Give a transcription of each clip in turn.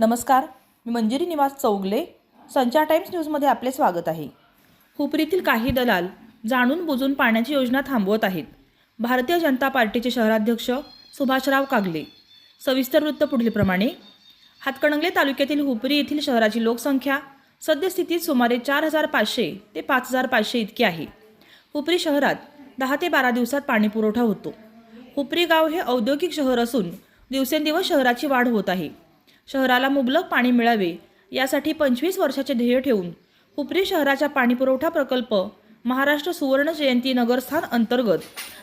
नमस्कार मी मंजिरी निवास चौगले संचार टाइम्स न्यूजमध्ये आपले स्वागत आहे. हुपरीतील काही दलाल जाणून बुजून पाण्याची योजना थांबवत आहेत. भारतीय जनता पार्टीचे शहराध्यक्ष सुभाषराव कागले सविस्तर वृत्त पुढीलप्रमाणे. हातकणंगले तालुक्यातील हुपरी येथील शहराची लोकसंख्या सद्यस्थितीत सुमारे चार हजार पाचशे ते पाच हजार पाचशे इतकी आहे. हुपरी शहरात दहा ते बारा दिवसात पाणीपुरवठा होतो. हुपरी गाव हे औद्योगिक शहर असून दिवसेंदिवस शहराची वाढ होत आहे. शहराला मुबलक पाणी मिळावे यासाठी पंचवीस वर्षाचे ध्येय ठेवून हुपरी शहराचा पाणीपुरवठा प्रकल्प महाराष्ट्र सुवर्ण जयंती नगरस्थान अंतर्गत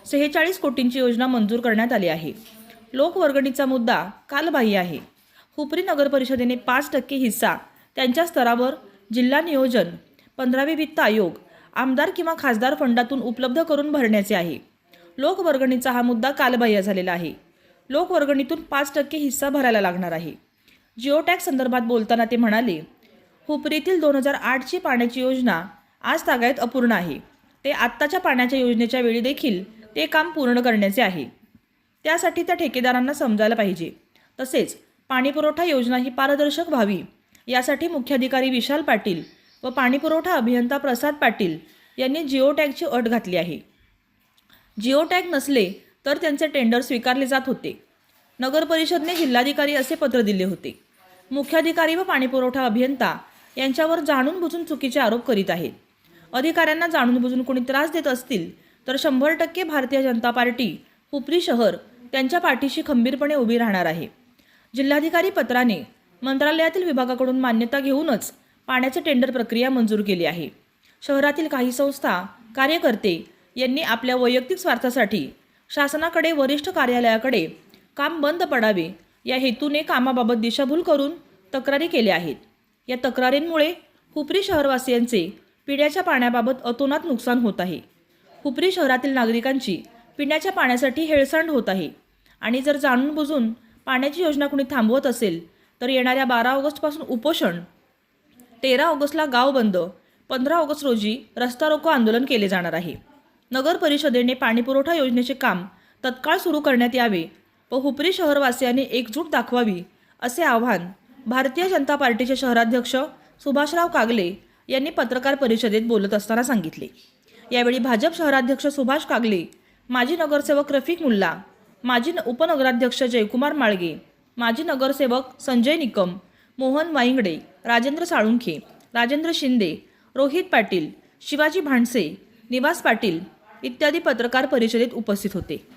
सेहेचाळीस कोटींची योजना मंजूर करण्यात आली आहे. लोकवर्गणीचा मुद्दा कालबाह्य आहे. हुपरी नगर परिषदेने पाच टक्के हिस्सा त्यांच्या स्तरावर जिल्हा नियोजन पंधरावे वित्त आयोग आमदार किंवा खासदार फंडातून उपलब्ध करून भरण्याचे आहे. लोकवर्गणीचा हा मुद्दा कालबाह्य झालेला आहे. लोकवर्गणीतून पाच टक्के हिस्सा भरायला लागणार आहे. जिओ टॅक्स संदर्भात बोलताना ते म्हणाले हुपरीतील दोन हजार आठची पाण्याची योजना आज तागायत अपूर्ण आहे. ते आत्ताच्या पाण्याच्या योजनेच्या वेळी देखील ते काम पूर्ण करण्याचे आहे. त्यासाठी त्या ठेकेदारांना समजायला पाहिजे. तसेच पाणीपुरवठा योजना ही पारदर्शक व्हावी. यासाठी मुख्याधिकारी विशाल पाटील व पाणीपुरवठा अभियंता प्रसाद पाटील यांनी जिओ टॅगची अट घातली आहे. जिओ टॅग नसले तर त्यांचे टेंडर स्वीकारले जात होते. नगरपरिषदने जिल्हाधिकारी असे पत्र दिले होते. मुख्याधिकारी व पाणीपुरवठा अभियंता यांच्यावर जाणून बुजून चुकीचे आरोप करीत आहेत. अधिकाऱ्यांना जाणून बुजून कोणी त्रास देत असतील तर शंभर टक्के भारतीय जनता पार्टी हुपरी शहर त्यांच्या पाठीशी खंबीरपणे उभी राहणार आहे. जिल्हाधिकारी पत्राने मंत्रालयातील विभागाकडून मान्यता घेऊनच पाण्याचे टेंडर प्रक्रिया मंजूर केली आहे. शहरातील काही संस्था कार्यकर्ते यांनी आपल्या वैयक्तिक स्वार्थासाठी शासनाकडे वरिष्ठ कार्यालयाकडे काम बंद पडावे या हेतूने कामाबाबत दिशाभूल करून तक्रारी केल्या आहेत. या तक्रारींमुळे हुपरी शहरवासियांचे पिण्याच्या पाण्याबाबत अतोनात नुकसान होत आहे. हुपरी शहरातील नागरिकांची पिण्याच्या पाण्यासाठी हेळसांड होत आहे आणि जर जाणून बुजून पाण्याची योजना कुणी थांबवत असेल तर येणाऱ्या बारा ऑगस्टपासून उपोषण तेरा ऑगस्टला गाव बंद पंधरा ऑगस्ट रोजी रस्ता रोको आंदोलन केले जाणार आहे. नगर परिषदेने पाणीपुरवठा योजनेचे काम तत्काळ सुरू करण्यात यावे व हुपरी शहरवासियांनी एकजूट दाखवावी असे आव्हान भारतीय जनता पार्टीचे शहराध्यक्ष सुभाषराव कागले यांनी पत्रकार परिषदेत बोलत असताना सांगितले. यावेळी भाजप शहराध्यक्ष सुभाष कागले माजी नगरसेवक रफिक मुल्ला माजी न- उपनगराध्यक्ष जयकुमार माळगे माजी नगरसेवक संजय निकम मोहन वाईंगडे राजेंद्र साळुंखे राजेंद्र शिंदे रोहित पाटील शिवाजी भांडसे निवास पाटील इत्यादी पत्रकार परिषदेत उपस्थित होते.